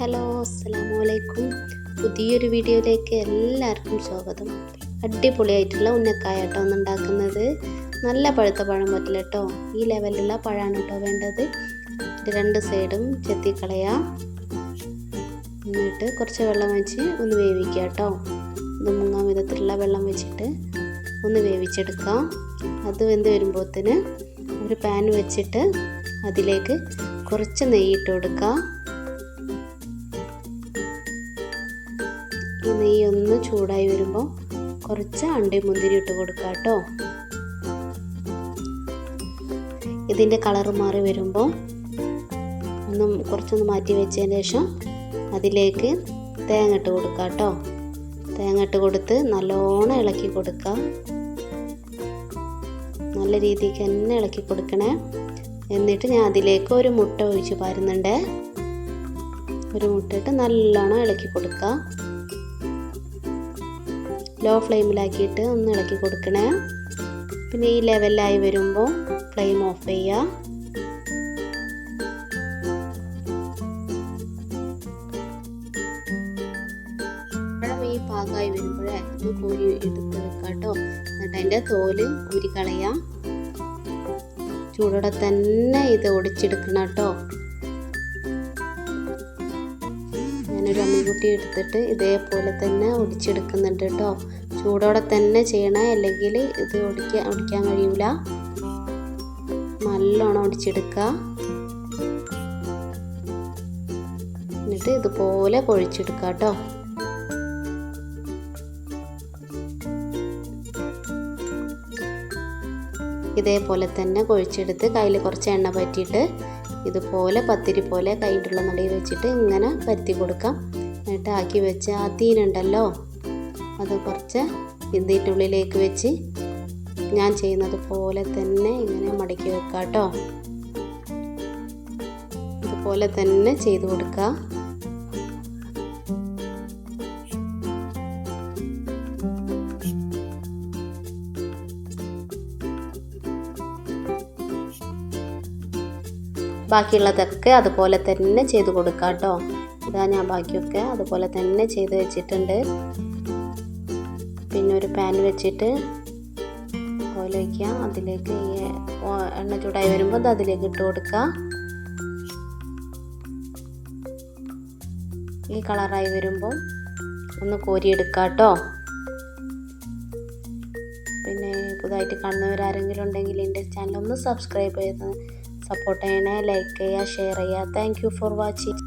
Hello അസ്സലാമു അലൈക്കും പുതിയൊരു വീഡിയോയിലേക്ക് എല്ലാവർക്കും സ്വാഗതം. അടിപൊളിയായിട്ടുള്ള ഉന്നക്കായ കേട്ടോ ഒന്ന് ഉണ്ടാക്കുന്നത്. നല്ല പഴുത്ത പഴം പറ്റില്ല കേട്ടോ. ഈ ലെവലിലുള്ള പഴമാണ് കേട്ടോ വേണ്ടത്. രണ്ട് സൈഡും ചെത്തിക്കളയാം. എന്നിട്ട് കുറച്ച് വെള്ളം വെച്ച് ഒന്ന് വേവിക്കുക കേട്ടോ. ഒന്ന് മുങ്ങാൻ വിധത്തിലുള്ള വെള്ളം വെച്ചിട്ട് ഒന്ന് വേവിച്ചെടുക്കാം. അത് വെന്ത് വരുമ്പോഴത്തേന് ഒരു പാൻ വെച്ചിട്ട് അതിലേക്ക് കുറച്ച് നെയ്യ് നെയ്യിട്ട് കൊടുക്കുക നെയ്യ് ഒന്ന് ചൂടായി വരുമ്പോൾ കുറച്ച് അണ്ടി മുന്തിരി ഇട്ട് കൊടുക്കുക കേട്ടോ ഇതിന്റെ കളർ മാറി വരുമ്പോൾ ഒന്ന് കുറച്ചൊന്ന് മാറ്റി വെച്ചതിന് ശേഷം അതിലേക്ക് തേങ്ങ ഇട്ട് കൊടുക്കുക കേട്ടോ തേങ്ങ ഇട്ട് കൊടുത്ത് നല്ലോണം ഇളക്കി കൊടുക്കുക നല്ല രീതിക്ക് തന്നെ ഇളക്കി കൊടുക്കണേ. എന്നിട്ട് ഞാൻ അതിലേക്ക് ഒരു മുട്ട ഒഴിച്ച് പാരുന്നുണ്ട്. ഒരു മുട്ട ഇട്ട് നല്ലോണം ഇളക്കി കൊടുക്കുക ലോ ഫ്ലെയിമിലാക്കിയിട്ട് ഒന്ന് ഇളക്കി കൊടുക്കണേ. പിന്നെ ഈ ലെവലായി വരുമ്പോൾ ഫ്ലെയിം ഓഫ് ചെയ്യുക ഈ പാകമായി വരുമ്പോഴേ ഒന്ന് കോരി എടുത്ത് വെക്കാം എന്നിട്ട് അതിന്റെ തോൽ ഊരി കളയാം ചൂടോടെ തന്നെ ഇത് ഒടിച്ചെടുക്കണം കേട്ടോ. ഞാനൊരു അമ്മിക്കുട്ടി എടുത്തിട്ട് ഇതേപോലെ തന്നെ ഒടിച്ചെടുക്കുന്നുണ്ട് കേട്ടോ. ചൂടോടെ തന്നെ ചെയ്യണേ അല്ലെങ്കിൽ ഇത് ഒടിക്കാൻ ഒടിക്കാൻ കഴിയൂല. നല്ലോണം ഒടിച്ചെടുക്കുക. എന്നിട്ട് ഇതുപോലെ പൊഴിച്ചെടുക്കുക കേട്ടോ. ഇതേപോലെ തന്നെ കൊഴിച്ചെടുത്ത് കയ്യിൽ കുറച്ച് എണ്ണ പറ്റിയിട്ട് ഇതുപോലെ പത്തിരി പോലെ കൈയിട്ടുള്ള നടയിൽ വെച്ചിട്ട് ഇങ്ങനെ പരത്തി കൊടുക്കാം. എന്നിട്ട് ആക്കി വെച്ച ആ തീനുണ്ടല്ലോ അത് കുറച്ച് ഇതിന്റെ ഉള്ളിലേക്ക് വെച്ച് ഞാൻ ചെയ്യുന്നത് പോലെ തന്നെ ഇങ്ങനെ മടക്കി വെക്കാം കേട്ടോ ഇതുപോലെ തന്നെ ചെയ്ത് കൊടുക്കുക ബാക്കിയുള്ളതൊക്കെ അതുപോലെ തന്നെ ചെയ്ത് കൊടുക്കാം കേട്ടോ ഇതാ ഞാൻ ബാക്കിയൊക്കെ അതുപോലെ തന്നെ ചെയ്ത് വെച്ചിട്ടുണ്ട്. പിന്നെ ഒരു പാൻ വെച്ചിട്ട് ഓയിൽ വയ്ക്കുക അതിലേക്ക് ഈ എണ്ണ ചൂടായി വരുമ്പോൾ അത് അതിലേക്ക് ഇട്ട് കൊടുക്കുക. ഈ കളറായി വരുമ്പോൾ ഒന്ന് കോരിയെടുക്കുക കേട്ടോ. പിന്നെ പുതുതായിട്ട് കാണുന്നവരാരെങ്കിലും ഉണ്ടെങ്കിൽ എന്റെ ചാനൽ ഒന്ന് സബ്സ്ക്രൈബ് ചെയ്ത് സപ്പോർട്ട് ചെയ്യണേ ലൈക്ക് ചെയ്യുക ഷെയർ ചെയ്യുക. Thank for watching